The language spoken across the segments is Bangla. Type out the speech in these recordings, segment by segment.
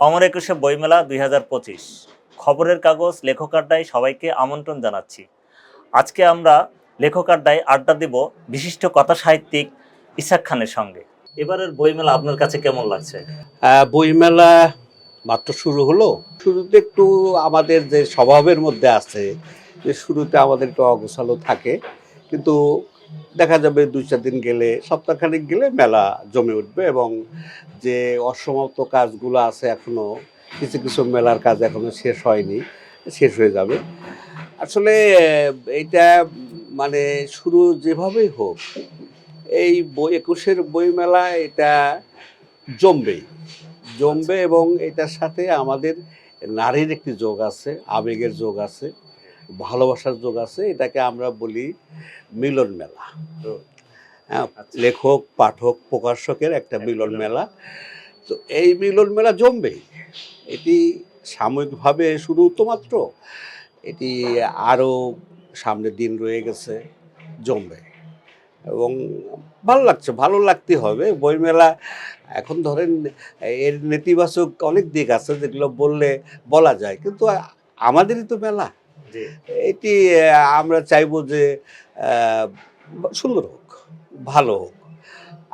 অমর একুশে বইমেলা দুই হাজার পঁচিশ। খবরের কাগজ লেখক আড্ডায় সবাইকে আমন্ত্রণ জানাচ্ছি। আজকে আমরা লেখক আড্ডায় আড্ডা দেব বিশিষ্ট কথা সাহিত্যিক ইসাক খানের সঙ্গে। এবারের বইমেলা আপনার কাছে কেমন লাগছে? বইমেলা মাত্র শুরু হলো। শুরুতে একটু আমাদের যে স্বভাবের মধ্যে আছে, যে শুরুতে আমাদের একটু অগোছালো থাকে। কিন্তু দেখা যাবে দুই চার দিন গেলে, সপ্তাহখানেক গেলে মেলা জমে উঠবে এবং যে অসমাপ্ত কাজগুলো আছে এখনও কিছু কিছু মেলার কাজ এখনও শেষ হয়নি, শেষ হয়ে যাবে। আসলে, এইটা মানে শুরু যেভাবেই হোক, এই বই একুশের বইমেলা এটা জমবে জমবে এবং এটার সাথে আমাদের নারীর একটি যোগ আছে, আবেগের যোগ আছে। ভালোবাসার যোগ আছে এটাকে আমরা বলি মিলন মেলা। হ্যাঁ আচ্ছা। লেখক পাঠক প্রকাশকের একটা মিলন মেলা। তো এই মিলন মেলা জমবেই। এটি সাময়িকভাবে শুরু তো মাত্র এটি আরও সামনে দিন রয়ে গেছে জমবে। এবং ভালো লাগছে ভালো লাগতে হবে। বইমেলা এখন ধরেন এর নেতিবাচক অনেক দিক আছে যেগুলো বললে বলা যায় কিন্তু আমাদেরই তো মেলা। এটি আমরা চাইব যে সুন্দর হোক, ভালো হোক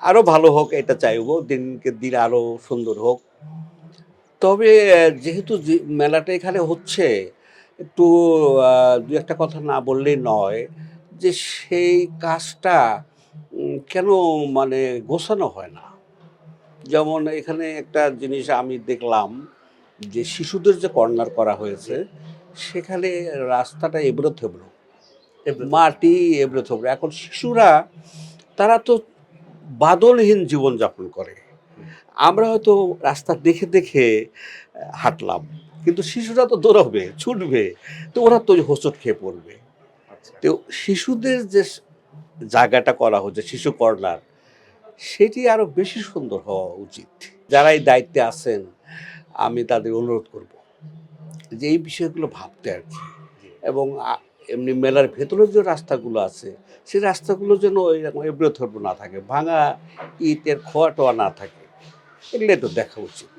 আরও ভালো হোক এটা চাইব, দিনকে দিন আরও সুন্দর হোক। তবে যেহেতু মেলাটা এখানে হচ্ছে, একটু দু একটা কথা না বললেই নয় যে সেই কাজটা কেন মানে গোছানো হয় না? যেমন এখানে একটা জিনিস আমি দেখলাম যে শিশুদের যে কর্নার করা হয়েছে সেখানে রাস্তাটা এবড়ো থেবড়ো মাটি এবড়ো থেবড়ো এখন শিশুরা তারা তো বাদলহীন জীবনযাপন করে। আমরা হয়তো রাস্তা দেখে দেখে হাঁটলাম। কিন্তু শিশুরা তো দৌড়াবে ছুটবে। তো ওরা তো হোঁচট খেয়ে পড়বে। আচ্ছা। তো শিশুদের যে জায়গাটা করা হচ্ছে শিশু কর্নার সেটি আরও বেশি সুন্দর হওয়া উচিত। যারা এই দায়িত্বে আছেন আমি তাদের অনুরোধ করব। যে এই বিষয়গুলো ভাবতে আর কি এবং এমনি মেলার ভেতরে যে রাস্তাগুলো আছে সেই রাস্তাগুলো যেন এরকম এবড়ো থেবড়ো না থাকে ভাঙা ইটের খোয়া টোয়া না থাকে এগুলো তো দেখা উচিত।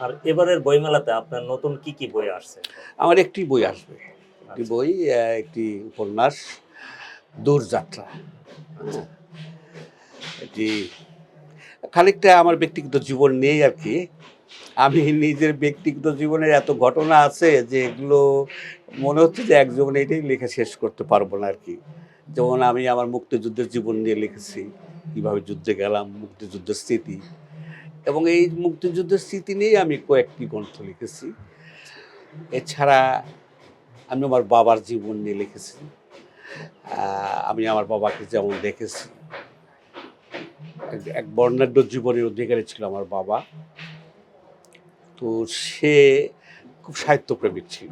আর এবারের বইমেলাতে আপনার নতুন কি কি বই আসছে আমার একটি বই আসবে একটি আচ্ছা। বই একটি উপন্যাস দূরযাত্রা আচ্ছা। এটি খানিকটা আমার ব্যক্তিগত জীবন নেই আর কি আমি নিজের ব্যক্তিগত জীবনের এত ঘটনা আছে যে এগুলো মনে হচ্ছে যে এক জীবনে এটাই লেখা শেষ করতে পারব না আর কি। যেমন আমি আমার মুক্তিযুদ্ধের জীবন নিয়ে লিখেছি, কীভাবে যুদ্ধে গেলাম, মুক্তিযুদ্ধের স্মৃতি। এবং এই মুক্তিযুদ্ধের স্মৃতি নিয়েই আমি কয়েকটি গ্রন্থ লিখেছি। এছাড়া আমি আমার বাবার জীবন নিয়ে লিখেছি। আমি আমার বাবাকে যেমন দেখেছি। এক বর্ণাঢ্য জীবনের অধিকারী ছিল আমার বাবা। তো সে খুব সাহিত্যপ্রেমিক ছিল।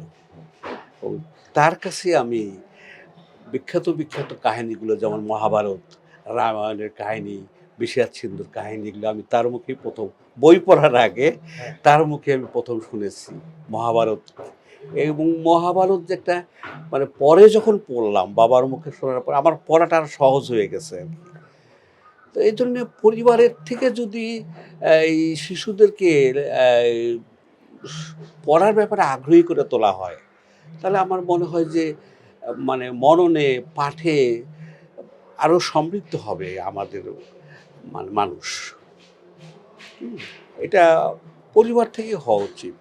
তার কাছে আমি বিখ্যাত বিখ্যাত কাহিনীগুলো যেমন মহাভারত রামায়ণের কাহিনী বিষাদ সিন্ধুর কাহিনীগুলো আমি তার মুখেই প্রথম বই পড়ার আগে তার মুখে আমি প্রথম শুনেছি মহাভারত। এবং মহাভারত যে একটা মানে পরে যখন পড়লাম বাবার মুখে শোনার পর আমার পড়াটা আরও সহজ হয়ে গেছে আর কি। তো এই জন্য পরিবারের থেকে যদি, এই শিশুদেরকে পড়ার ব্যাপারে আগ্রহী করে তোলা হয়, তাহলে আমার মনে হয় যে মানে মননে পাঠে আরও সমৃদ্ধ হবে আমাদের মানে মানুষ। এটা পরিবার থেকে হওয়া উচিত।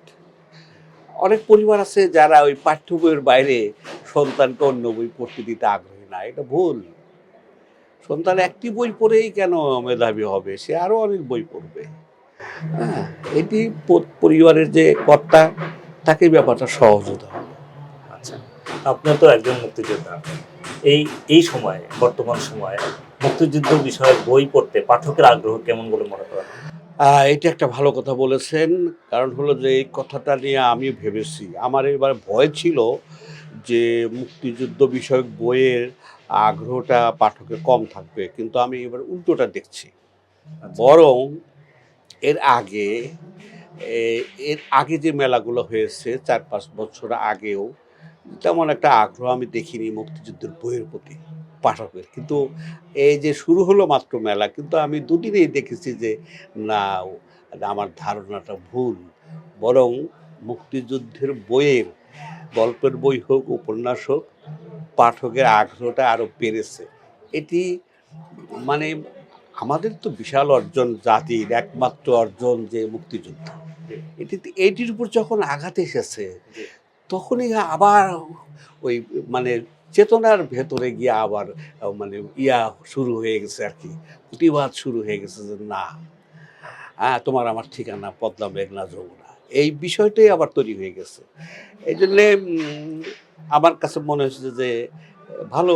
অনেক পরিবার আছে যারা ওই পাঠ্য বইয়ের বাইরে সন্তানকে অন্য বই পড়তে দিতে আগ্রহী না, এটা ভুল। সন্তান একটি বই পড়েই কেন মেধাবী হবে? সে আরও অনেক বই পড়বে। হ্যাঁ এটি পরিবারের যে কর্তা তাকে ব্যাপারটা সহজ হতে হবে। আচ্ছা আপনার তো একজন মুক্তিযোদ্ধা। এই এই সময়ে বর্তমান সময়ে মুক্তিযুদ্ধ বিষয়ে বই পড়তে পাঠকের আগ্রহ কেমন বলে মনে করেন? এটা একটা ভালো কথা বলেছেন। কারণ হলো যে এই কথাটা নিয়ে আমি ভেবেছি। আমার এবার ভয় ছিল যে মুক্তিযুদ্ধ বিষয়ক বইয়ের আগ্রহটা পাঠকের কম থাকবে, কিন্তু আমি এবার উল্টোটা দেখছি। বরং এর আগে এর আগে যে মেলাগুলো হয়েছে, চার পাঁচ বছর আগেও, তেমন একটা আগ্রহ আমি দেখিনি মুক্তিযুদ্ধের বইয়ের প্রতি, পাঠকের। কিন্তু এই যে শুরু হলো মাত্র মেলা, কিন্তু আমি দুদিনেই দেখেছি যে না, আমার ধারণাটা ভুল। বরং মুক্তিযুদ্ধের বইয়ের গল্পের বই হোক, উপন্যাস হোক, পাঠকের আগ্রহটা আরও বেড়েছে। এটি মানে আমাদের তো বিশাল অর্জন জাতির একমাত্র অর্জন যে মুক্তিযুদ্ধ। এটি এইটির উপর যখন আঘাত এসেছে, তখনই আবার ওই মানে চেতনার ভেতরে গিয়ে আবার মানে ইয়া শুরু হয়ে গেছে আর কি, প্রতিবাদ শুরু হয়ে গেছে যে না হ্যাঁ তোমার আমার ঠিকানা পদ্মা মেঘনা যমুনা। এই বিষয়টাই আবার তৈরি হয়ে গেছে। এই জন্যে আমার কাছে মনে হচ্ছে যে ভালো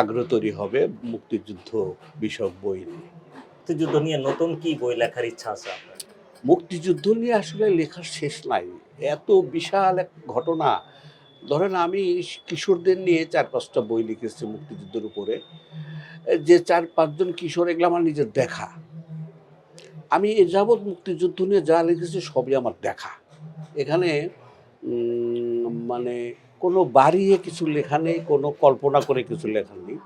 আগ্রহ তৈরি হবে মুক্তিযুদ্ধ বিষয়ক বই নিয়ে। মুক্তিযুদ্ধ নিয়ে নতুন কি বই লেখার ইচ্ছা আছে আপনার? মুক্তিযুদ্ধ নিয়ে আসলে লেখার শেষ নাই। এত বিশাল এক ঘটনা। ধরেন আমি কিশোরদের নিয়ে চার পাঁচটা বই লিখেছি মুক্তিযুদ্ধের উপরে। যে চার পাঁচজন কিশোর এগুলো আমার নিজের দেখা। আমি এ যাবৎ মুক্তিযুদ্ধ নিয়ে যা লিখেছি সবই আমার দেখা। এখানে মানে কোনো বাড়িয়ে কিছু লেখা নেই, কোনো কল্পনা করে কিছু লেখা নেই।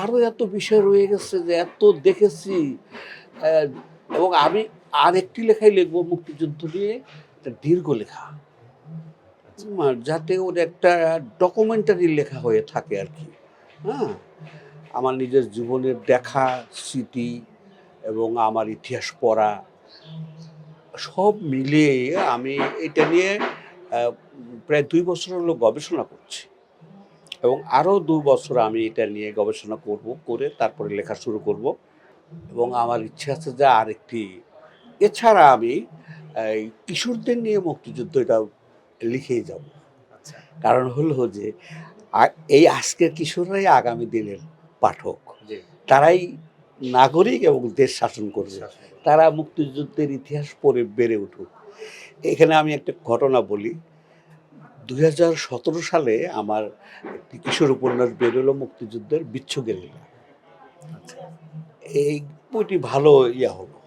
আরও এত বিষয় রয়ে গেছে যে এত দেখেছি এবং আমি আর একটি লেখাই লিখব মুক্তিযুদ্ধ নিয়ে দীর্ঘ লেখা। যাতে ওর একটা ডকুমেন্টারি লেখা হয়ে থাকে আর কি। হ্যাঁ? আমার নিজের জীবনের দেখা, স্মৃতি এবং আমার ইতিহাস পড়া সব মিলিয়ে আমি এটা নিয়ে প্রায় দুই বছর হলো গবেষণা করছি। এবং আরও দু বছর আমি এটা নিয়ে গবেষণা করব করে তারপরে লেখা শুরু করব। এবং আমার ইচ্ছে আছে যে আরেকটি। এছাড়া আমি কিশোরদের নিয়ে মুক্তিযুদ্ধ এটা লিখেই যাব। আচ্ছা। কারণ হলো যে এই আজকের কিশোররাই আগামী দিনের পাঠক। তারাই নাগরিক এবং দেশ শাসন করবে। তারা মুক্তিযুদ্ধের ইতিহাস পড়ে বেড়ে উঠুক। এখানে আমি একটা ঘটনা বলি। দুই হাজার সতেরো সালে আমার একটি কিশোর উপন্যাস বেরোলো মুক্তিযুদ্ধের বিচ্ছু গেরিলা আচ্ছা এই বইটি ভালো ইয়া হলো।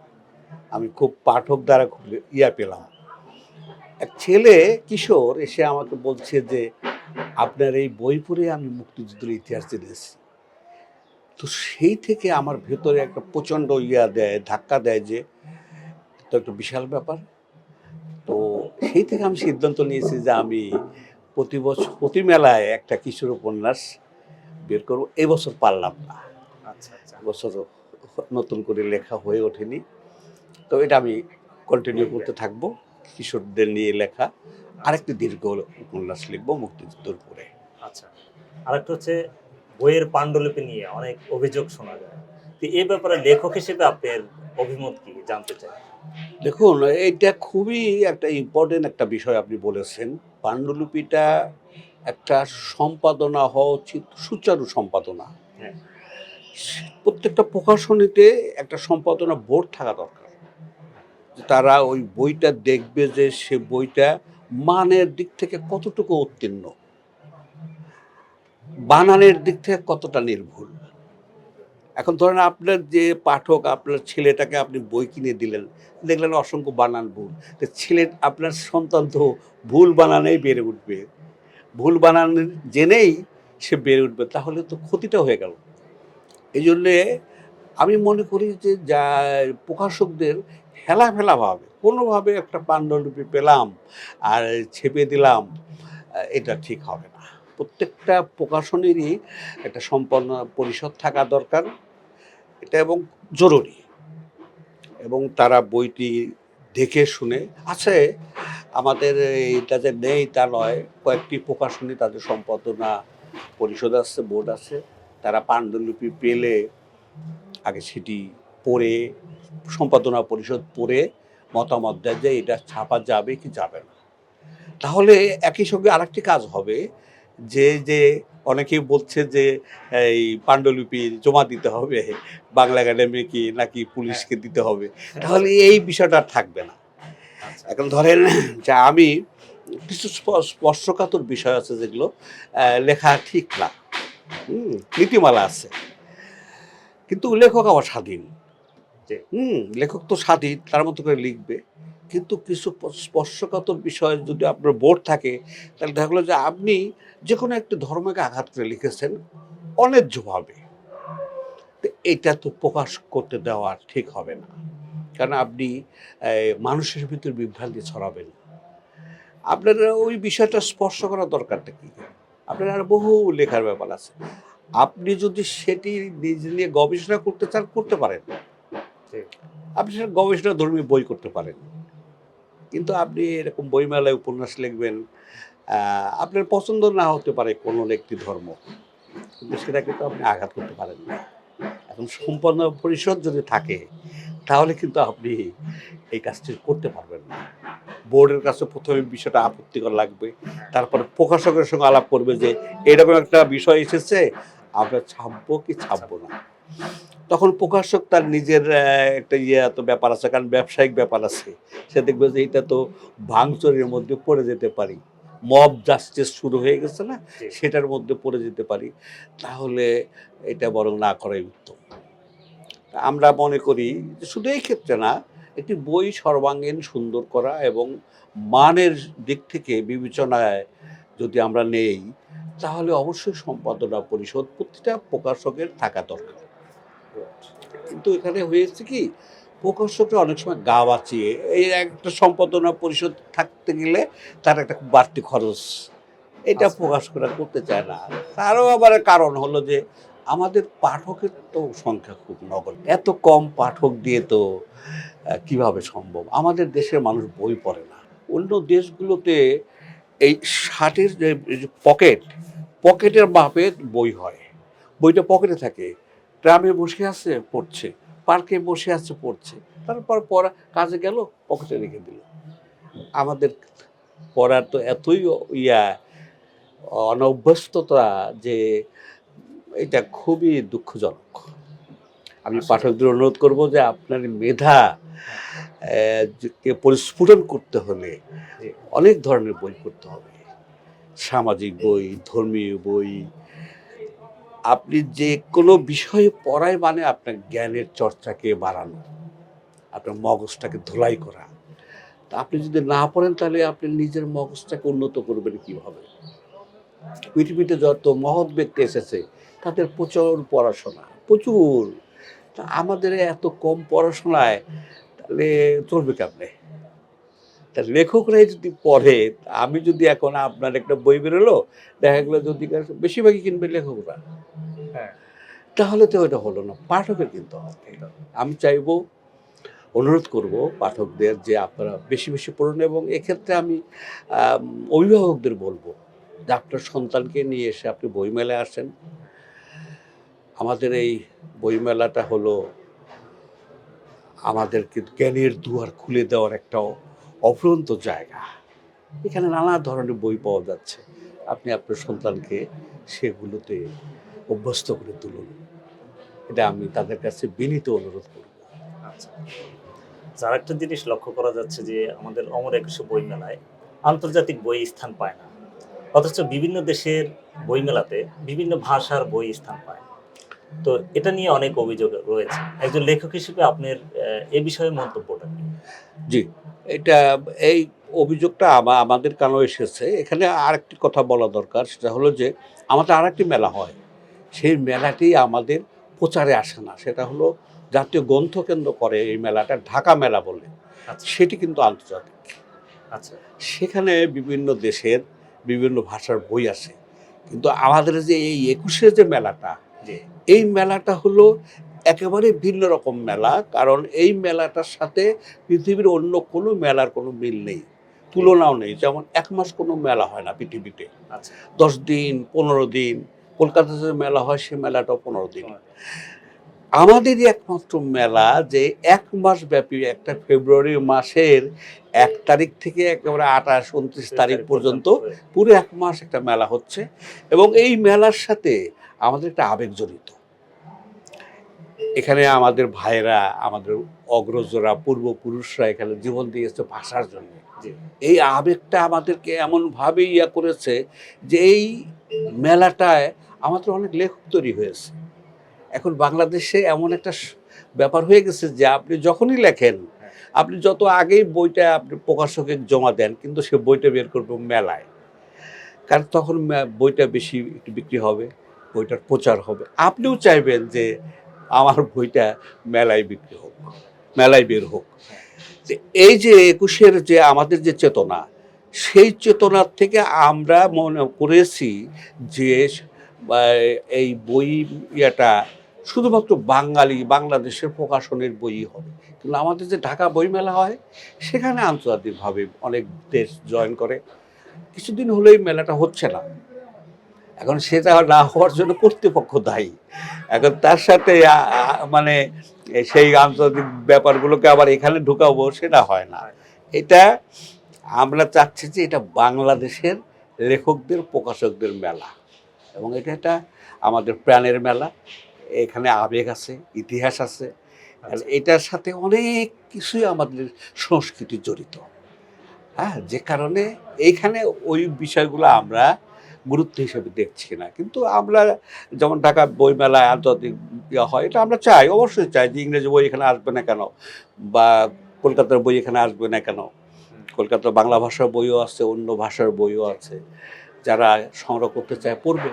আমি খুব পাঠক দ্বারা খুব ইয়া পেলাম। এক ছেলে কিশোর এসে আমাকে বলছে যে আপনার এই বই পড়ে আমি মুক্তিযুদ্ধের ইতিহাস জেনেছি। তো সেই থেকে আমার ভেতরে একটা প্রচণ্ড ইয়া দেয় ধাক্কা দেয় যে তো একটা বিশাল ব্যাপার। তো সেই থেকে আমি সিদ্ধান্ত নিয়েছি যে আমি প্রতি বছর প্রতি মেলায় একটা কিশোর উপন্যাস বের করব। এবছর পারলাম না। আচ্ছা আচ্ছা। বছর নতুন করে লেখা হয়ে ওঠেনি। তো এটা আমি কন্টিনিউ করতে থাকব। কিশোরদের নিয়ে লেখা। আরেকটি দীর্ঘ উপন্যাস লিখব মুক্তিযুদ্ধের উপরে আচ্ছা। আরেকটা হচ্ছে বইয়ের পাণ্ডুলিপি নিয়ে অনেক অভিযোগ শোনা যায়। তো এ ব্যাপারে লেখক হিসেবে আপনার অভিমত কি জানতে চাই। দেখুন এইটা খুবই একটা ইম্পর্টেন্ট একটা বিষয় আপনি বলেছেন। পাণ্ডুলিপিটা একটা সম্পাদনা হওয়া উচিত সুচারু সম্পাদনা। হ্যাঁ। প্রত্যেকটা প্রকাশনীতে একটা সম্পাদনা বোর্ড থাকা দরকার। তারা ওই বইটা দেখবে যে সে বইটা মানের দিক থেকে কতটুকু উত্তীর্ণ। বানানের দিক থেকে কতটা নির্ভুল? এখন ধরেন আপনার যে পাঠক, আপনার ছেলেটাকে আপনি বই কিনে দিলেন, দেখলেন অসংখ্য বানান ভুল। তো ছেলে, আপনার সন্তান তো ভুল বানানেই বেড়ে উঠবে। ভুল বানান জেনেই সে বেড়ে উঠবে, তাহলে তো ক্ষতিটা হয়ে গেল। এই জন্যে আমি মনে করি যে যা প্রকাশকদের হেলা ফেলাভাবে কোনোভাবে একটা পাণ্ডুলিপি পেলাম আর ছেপে দিলাম, এটা ঠিক হবে না। প্রত্যেকটা প্রকাশনেরই একটা সম্পন্ন পরিষদ থাকা দরকার। এটা এবং জরুরি। এবং তারা বইটি দেখে শুনে, আছে, আমাদের এটা যে নেই তা নয়, কয়েকটি প্রকাশনী তাদের সম্পাদনা পরিষদ আছে, বোর্ড আছে, তারা পাণ্ডুলিপি পেলে আগে সেটি পড়ে, সম্পাদনা পরিষদ পড়ে, মতামত দেয় যে এটা ছাপা যাবে কি যাবে না। তাহলে একই সঙ্গে আরেকটি কাজ হবে যে যে অনেকেই বলছে যে এই পাণ্ডুলিপি জমা দিতে হবে বাংলা একাডেমি কি নাকি পুলিশকে দিতে হবে তাহলে এই বিষয়টা থাকবে না। আচ্ছা। এখন ধরেন যে আমি কিছু স্প- স্পর্শকাতর বিষয় আছে যেগুলো লেখা ঠিক না। হুম, নীতিমালা আছে। কিন্তু লেখক আবার স্বাধীন। হুম লেখক তো স্বাধীন তার মতো করে লিখবে। কিন্তু কিছু স্পর্শকাতর বিষয় যদি আপনার বোর্ড থাকে তাহলে দেখা গেলো যে আপনি যে কোনো একটি ধর্মকে আঘাত করে লিখেছেন অন্যায্যভাবে তো এটা তো প্রকাশ করতে দেওয়া ঠিক হবে না। কারণ আপনি মানুষের ভিতর বিভ্রান্তি ছড়াবেন। আপনার ওই বিষয়টা স্পর্শ করার দরকারটা কি? আপনার আর বহু লেখার ব্যাপার আছে। আপনি যদি সেটি নিজে নিয়ে গবেষণা করতে চান করতে পারেন। আপনি সেটা গবেষণা ধর্মী বই করতে পারেন। কিন্তু আপনি এরকম বইমেলায় উপন্যাস লিখবেন আপনার পছন্দ না হতে পারে কোনো একটি ধর্ম। কিন্তু সেটাকে তো আপনি আঘাত করতে পারেন না। এখন সম্পন্ন পরিষদ যদি থাকে, তাহলে কিন্তু আপনি এই কাজটি করতে পারবেন না। বোর্ডের কাছে প্রথমে বিষয়টা আপত্তিকর লাগবে, তারপরে প্রকাশকের সঙ্গে আলাপ করবে যে, এরকম একটা বিষয় এসেছে, আমরা ছাপবো কি ছাপবো না? তখন প্রকাশক তার নিজের একটা ইয়ে তো ব্যাপার আছে কারণ ব্যবসায়িক ব্যাপার আছে। সে দেখবে যে এটা তো ভাঙচুরের মধ্যে পড়ে যেতে পারি। মব জাস্টিস শুরু হয়ে গেছে না? সেটার মধ্যে পড়ে যেতে পারি। তাহলে এটা বরং না করাই উত্তম। আমরা মনে করি যে শুধু এই ক্ষেত্রে না একটি বই সর্বাঙ্গীন সুন্দর করা এবং মানের দিক থেকে বিবেচনায় যদি আমরা নেই তাহলে অবশ্যই সম্পাদনা পরিষদ প্রতিটা প্রকাশকের থাকা দরকার। কিন্তু এখানে হয়েছে কি প্রকাশকরা অনেক সময় গা বাঁচিয়ে এই একটা সম্পাদনা পরিষদ থাকতে গেলে তার একটা বাড়তি খরচ। এটা আচ্ছা। প্রকাশকরা করতে চায় না। তারও আবার কারণ হলো যে আমাদের পাঠকের তো সংখ্যা খুব নগর এত কম পাঠক দিয়ে তো কীভাবে সম্ভব? আমাদের দেশের মানুষ বই পড়ে না। অন্য দেশগুলোতে এই ষাটের যে পকেট পকেটের মাপে বই হয়। বইটা পকেটে থাকে। গ্রামে বসে আছে পড়ছে। পার্কে বসে আছে পড়ছে। তারপর পড়া কাজে গেল পকেটে রেখে দিল। আমাদের পড়ার তো এতই ইয়া অনভ্যস্ততা যে এটা খুবই দুঃখজনক। আমি পাঠকদের অনুরোধ করব যে আপনার মেধা কে পরিস্ফুটন করতে হলে অনেক ধরনের বই পড়তে হবে। সামাজিক বই ধর্মীয় বই আপনি যে কোনো বিষয়ে পড়ায় মানে আপনার জ্ঞানের চর্চাকে বাড়ানো, আপনার মগজটাকে ধোলাই করা। তা আপনি যদি না পড়েন তাহলে আপনি নিজের মগজটাকে উন্নত করবেন কীভাবে? পৃথিবীতে যত মহৎ ব্যক্তি এসেছে, তাদের প্রচুর পড়াশোনা, প্রচুর। তা আমাদের এত কম পড়াশোনায় তাহলে চলবে কেমনে? তা লেখকরাই যদি পড়ে আমি যদি এখন আপনার একটা বই বেরোলো দেখা গেলো যদি বেশিরভাগই কিনবে লেখকরা। হ্যাঁ। তাহলে তো এটা হলো না পাঠকের কিন্তু হবে আমি চাইব অনুরোধ করব পাঠকদের যে আপনারা বেশি বেশি পড়ুন এবং এক্ষেত্রে আমি অভিভাবকদের বলব যে আপনার সন্তানকে নিয়ে এসে আপনি বইমেলায় আসেন। আমাদের এই বইমেলাটা হলো আমাদেরকে জ্ঞানের দুয়ার খুলে দেওয়ার একটা অফুরন্ত জায়গা। এখানে নানা ধরনের বই পাওয়া যাচ্ছে। আপনি আপনার সন্তানকে সেগুলোতে অভ্যস্ত করে তুলুন। এটা আমি তাদের কাছে বিনীত অনুরোধ করব। আচ্ছা। যার একটা জিনিস লক্ষ্য করা যাচ্ছে যে আমাদের অমর একুশে বই মেলায় আন্তর্জাতিক বই স্থান পায় না। অথচ বিভিন্ন দেশের বইমেলাতে বিভিন্ন ভাষার বই স্থান পায়। তো এটা নিয়ে অনেক অভিযোগ রয়েছে। একজন লেখক হিসেবে আপনার এ বিষয়ে মন্তব্যটা জি। এটা এই অভিযোগটা আমা- আমাদের কানেও এসেছে। এখানে আরেকটি কথা বলা দরকার সেটা হলো যে আমাদের আরেকটি মেলা হয়। সেই মেলাটি আমাদের প্রচারে আসে না। সেটা হলো জাতীয় গ্রন্থ কেন্দ্র করে এই মেলাটা ঢাকা মেলা বলে। আচ্ছা। সেটি কিন্তু আন্তর্জাতিক। আচ্ছা। সেখানে বিভিন্ন দেশের বিভিন্ন ভাষার বই আছে। কিন্তু আমাদের যে এই একুশে যে মেলাটা এই মেলাটা হলো একেবারে ভিন্ন রকম মেলা কারণ এই মেলাটার সাথে পৃথিবীর অন্য কোনো মেলার কোনো মিল নেই তুলনাও নেই। যেমন এক মাস কোনো মেলা হয় না পৃথিবীতে। আচ্ছা। দশ দিন পনেরো দিন কলকাতাতে যে মেলা হয় সে মেলাটাও পনেরো দিন। আমাদেরই একমাত্র মেলা যে এক মাস ব্যাপী একটা ফেব্রুয়ারি মাসের এক তারিখ থেকে একেবারে আঠাশ উনত্রিশ তারিখ পর্যন্ত পুরো এক মাস একটা মেলা হচ্ছে এবং এই মেলার সাথে আমাদের একটা আবেগ জড়িত। এখানে আমাদের ভাইরা আমাদের অগ্রজরা পূর্বপুরুষরা এখানে জীবন দিয়েছে ভাষার জন্য। এই আবেগটা আমাদেরকে এমনভাবে ইয়া করেছে যে এই মেলাটায় আমাদের অনেক লেখক তৈরি হয়েছে। এখন বাংলাদেশে এমন একটা ব্যাপার হয়ে গেছে যে আপনি যখনই লেখেন আপনি যত আগেই বইটা আপনি প্রকাশকে জমা দেন কিন্তু সে বইটা বের করবে মেলায়। কারণ তখন বইটা বেশি একটু বিক্রি হবে বইটার প্রচার হবে। আপনিও চাইবেন যে আমার বইটা মেলায় বিক্রি হোক, মেলায় বের হোক। এই যে একুশের যে আমাদের যে চেতনা, সেই চেতনার থেকে আমরা মনে করেছি যে এই বই ইয়েটা শুধুমাত্র বাঙালি, বাংলাদেশের প্রকাশনের বই হবে। কিন্তু আমাদের যে ঢাকা বইমেলা হয়, সেখানে আন্তর্জাতিকভাবে অনেক দেশ জয়েন করে। কিছুদিন হলেই মেলাটা হচ্ছে না। এখন সেটা না হওয়ার জন্য কর্তৃপক্ষ দায়ী। এখন তার সাথে মানে সেই আন্তর্জাতিক ব্যাপারগুলোকে আবার এখানে ঢুকাবো সেটা হয় না। এটা আমরা চাচ্ছি যে এটা বাংলাদেশের লেখকদের প্রকাশকদের মেলা। এবং এটা একটা আমাদের প্রাণের মেলা। এখানে আবেগ আছে ইতিহাস আছে। আর এটার সাথে অনেক কিছুই আমাদের সংস্কৃতি জড়িত। হ্যাঁ যে কারণে এইখানে ওই বিষয়গুলো আমরা গুরুত্ব হিসেবে দেখছি না। কিন্তু আমরা যেমন ঢাকা বইমেলায় আন্তর্জাতিক ইয়ে হয় এটা আমরা চাই অবশ্যই চাই যে ইংরেজি বই এখানে আসবে না কেন বা কলকাতার বই এখানে আসবে না কেন। কলকাতার বাংলা ভাষার বইও আছে অন্য ভাষার বইও আছে। যারা সংগ্রহ করতে চায় পড়বে।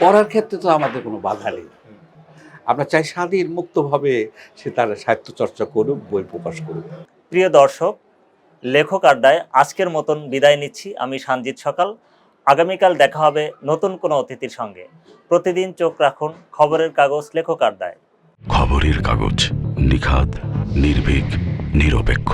পড়ার ক্ষেত্রে তো আমাদের কোনো বাধা নেই। আমরা চাই স্বাধীন মুক্তভাবে সে তার সাহিত্য চর্চা করুক বই প্রকাশ করুক। প্রিয় দর্শক লেখক আড্ডায় আজকের মতন বিদায় নিচ্ছি। আমি সঞ্জিত সকাল। আগামীকাল দেখা হবে নতুন কোনো অতিথির সঙ্গে। প্রতিদিন চোখ রাখুন খবরের কাগজ লেখক আড্ডায় খবরের কাগজ নিখাত নির্ভীক, নিরপেক্ষ।